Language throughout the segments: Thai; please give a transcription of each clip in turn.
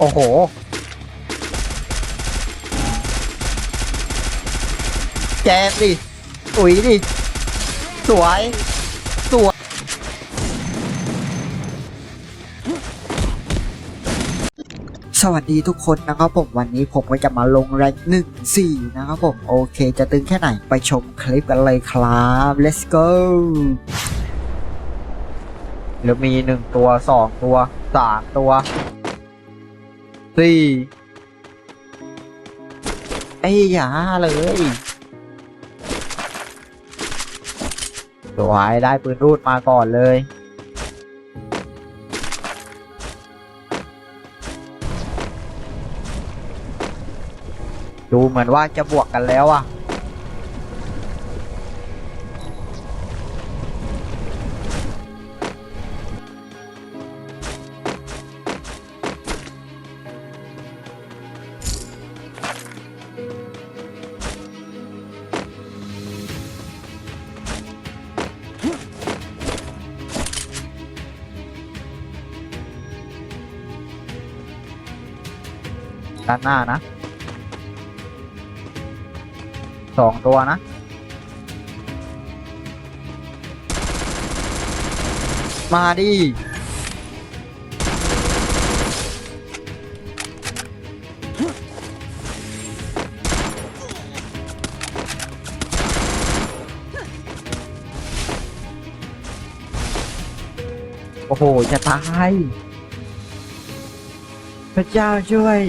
โอ้โห แจมดิ อุ๋ยดิ สวย สวย สวัสดีทุกคนนะครับผม วันนี้ผมก็จะมาลงแรงหนึ่งสี่นะครับผม โอเค จะตึงแค่ไหน ไปชมคลิปกันเลยครับ let's go หรือมีหนึ่งตัวสองตัวสามตัว สี่ไอ้ยาเลยสวยได้ปืนรูดมาก่อนเลย ดูเหมือนว่าจะบวกกันแล้วอะ ด้านหน้านะสองตัวนะ มาดิโอ้โห จะตาย พระเจ้าช่วย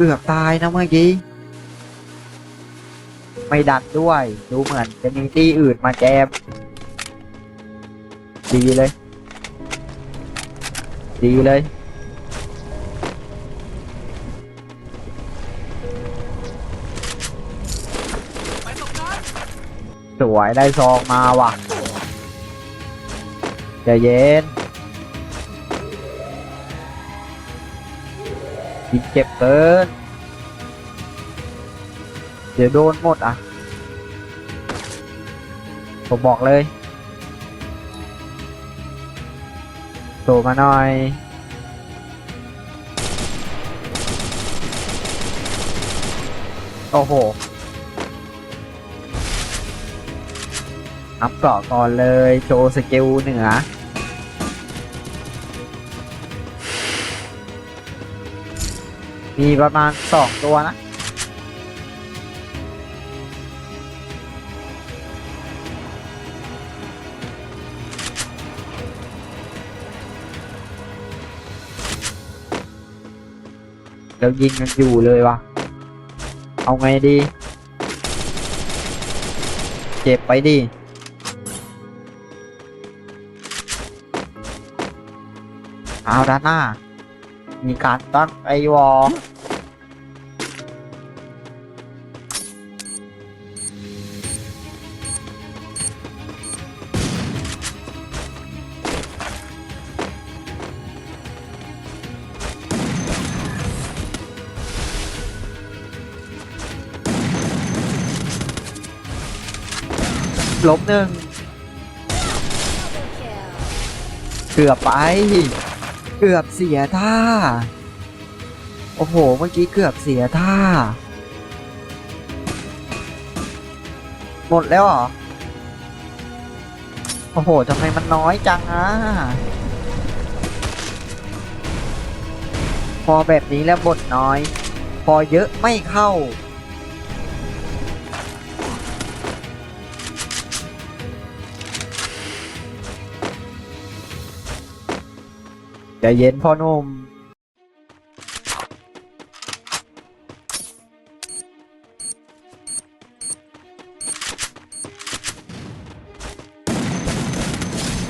กือบตายนะเมื่อกี้ ไม่ดันด้วย ดูเหมือนจะมีที่อื่นมาแจมดีเลย ดีเลย สวยได้ซองมาว่ะใจเย็น ยิงเจ็บเกินเดี๋ยวโดนหมดอะ ผมบอกเลยโตมาหน่อย โอ้โหอัพเกาะก่อนเลย โชว์สกิลเหนือ มีประมาณสองตัวนะ แล้วยิงกันอยู่เลยวะเอาไงดี เจ็บไปดิเอาด้านหน้า มีการตั้งไอวอลล้มหนึ่งเกือบไป เกือบเสียท่า โอ้โห เมื่อกี้เกือบเสียท่า หมดแล้วเหรอ โอ้โหทำไมมันน้อยจังอะ พอแบบนี้แล้วบทน้อย พอเยอะไม่เข้า ใจเย็นพ่อนุ่ม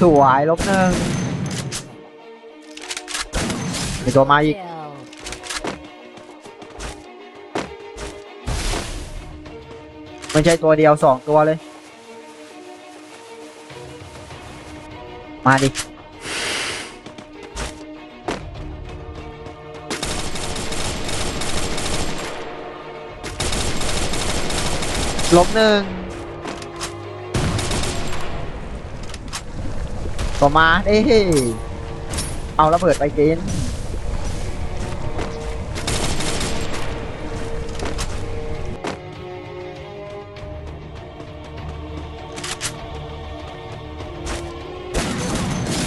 สวยลบหนึ่งมีตัวมาอีก ไม่ใช่ตัวเดียวสองตัวเลย มาดิ ลบหนึ่งต่อมา เอ้เอาระเบิดไปกิน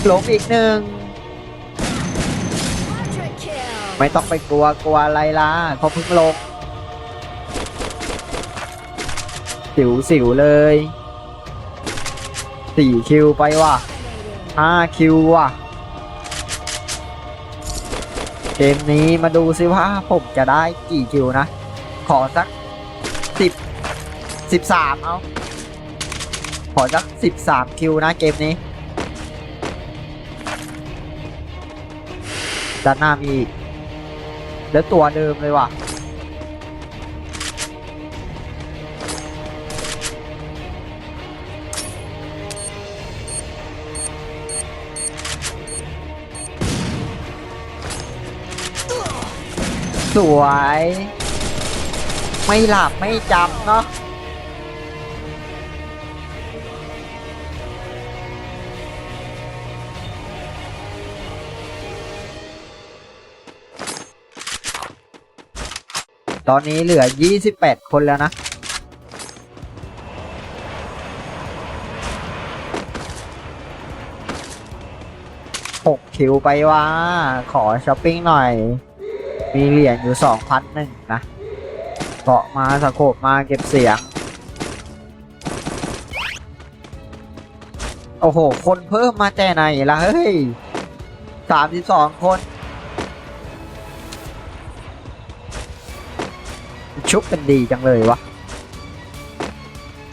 หลงอีกหนึ่ง ไม่ต้องไปกลัวกลัวอะไรล่ะเขาเพิ่งลง สิวสิวเลยสี่คิวไปว่ะห้าคิวว่ะ เกมนี้มาดูซิว่าผมจะได้กี่คิวนะ ขอสักสิบสิบสามเอา ขอสักสิบสามคิวนะเกมนี้ ด้านหน้ามีแล้วตัวเดิมเลยว่ะ สวย ไม่หลับไม่จำเนาะตอนนี้เหลือ 28 คนแล้วนะ หกคิวไปว่า ขอช้อปปิ้งหน่อย มีเหรียญอยู่สองพันหนึ่งนะเกาะมาสะโขบมาเก็บเสียง โอ้โห คนเพิ่มมาแต่ไหนละเฮ้ยสามสิบสองคน ชุบเป็นดีจังเลยวะ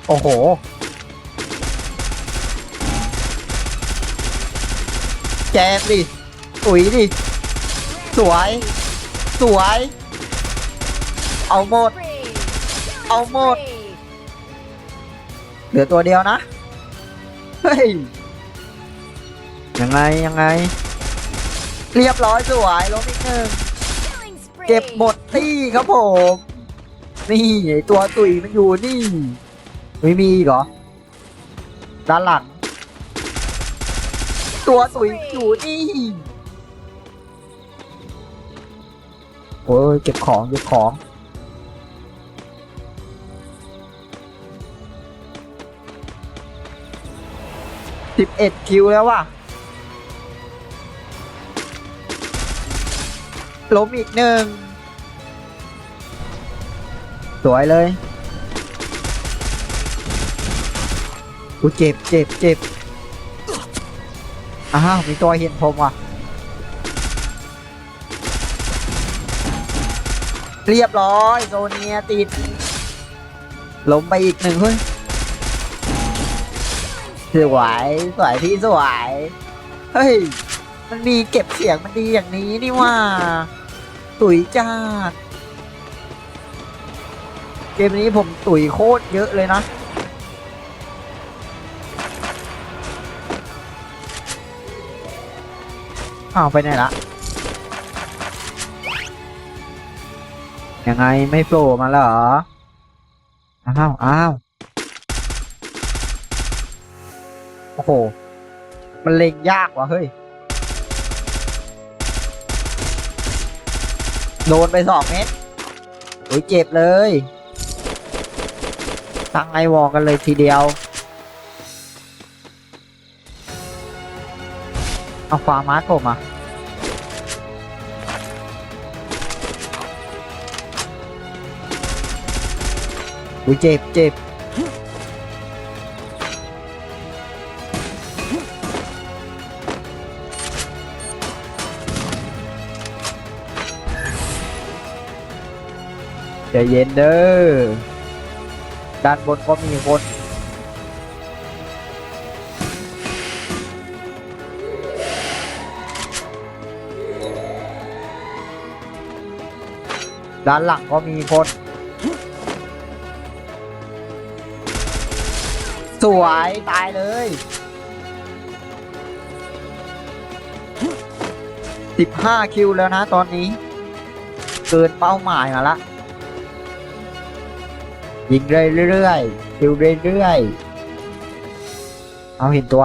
โอ้โหแจมดิ อุ๋ยดิ สวย สวย เอาหมด เอาหมด เหลือตัวเดียวนะ เฮ้ย ยังไง ยังไง เรียบร้อยสวยลงอีกหนึ่ง เก็บหมดตี้ครับผม นี่ไอ้ตัวตุยมันอยู่นี่ ไม่มีเหรอ ด้านหลัง ตัวตุยอยู่นี่ อ้ยเก็บของเก็บของสิบเอ็ดคิวแล้วว่ะล้มอีกหนึ่งสวยเลยกูเจ็บเจ็บเจ็บอ้าวมีตัวเห็นผมว่ะ เรียบร้อย โซเนียติดล้มไปอีกหนึ่งเฮ้ยสวยสวยพี่สวยเฮ้ย มันมีเก็บเสียงมันดีอย่างนี้นี่ว่า ตุ๋ยจ้าดเกมนี้ผมตุ๋ยโคตรเยอะเลยนะอ้าวไปไหนละ ยังไงไม่โผล่มาเหรอ อ้าวอ้าวโอ้โห มันเล็งยากว่ะเฮ้ย โดนไปสองเม็ดโอ้ยเจ็บเลย ตั้งไอวอลกันเลยทีเดียว เอาฟาร์มาร์ผมอะ อุ้ยเจ็บเจ็บใจเย็นเด้อ ด้านบนก็มีคนด้านหลังก็มีคน สวยตายเลยสิบห้าคิวแล้วนะตอนนี้ เกินเป้าหมายมาละ ยิงเรื่อยๆคิวเรื่อยๆเอาเห็นตัว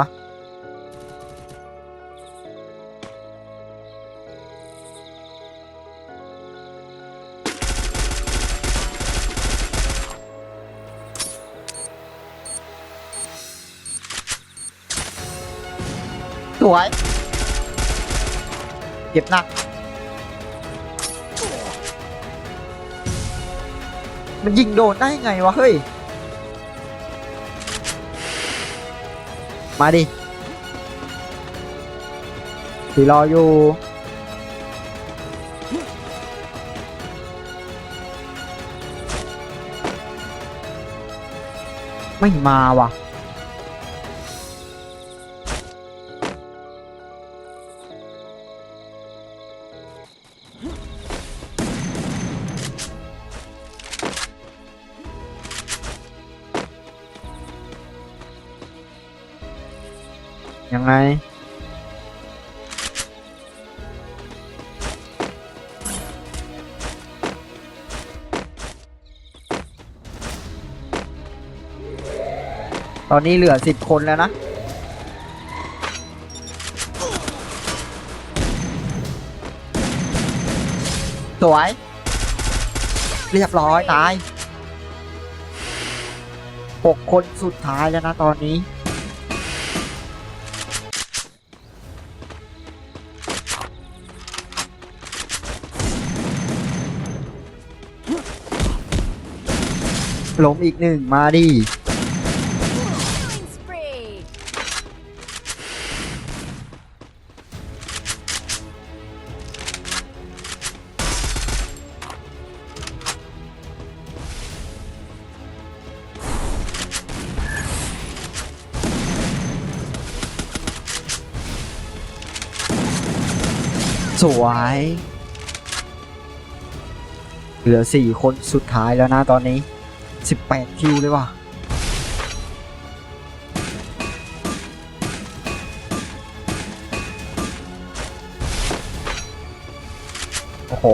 วยเจ็บหนัก มันยิงโดนได้ไงวะ เฮ้ย มาดิสีรออยู่ไม่มาว่ะ ยังไง ตอนนี้เหลือสิบคนแล้วนะ สวย เรียบร้อย ตายหกคนสุดท้ายแล้วนะตอนนี้ ล้มอีกหนึ่งมาดิสวย เหลือสี่คนสุดท้ายแล้วนะตอนนี้ สิบแปดคิวเลยว่ะโอ้โห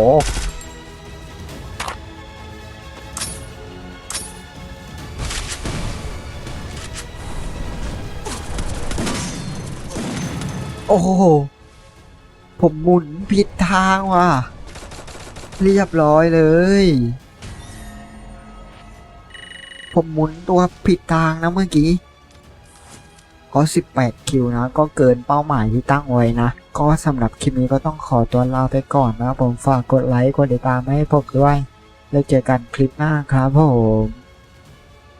โอ้โห ผมหมุนผิดทางว่ะ เรียบร้อยเลย ผมหมุนตัวผิดทางนะเมื่อกี้ ก็ 18 คิวนะ ก็เกินเป้าหมายที่ตั้งไว้นะ ก็สำหรับคลิปนี้ก็ต้องขอตัวลาไปก่อนนะครับผมฝากกดไลค์ กดติดตามให้ผมด้วย แล้วเจอกันคลิปหน้าครับผม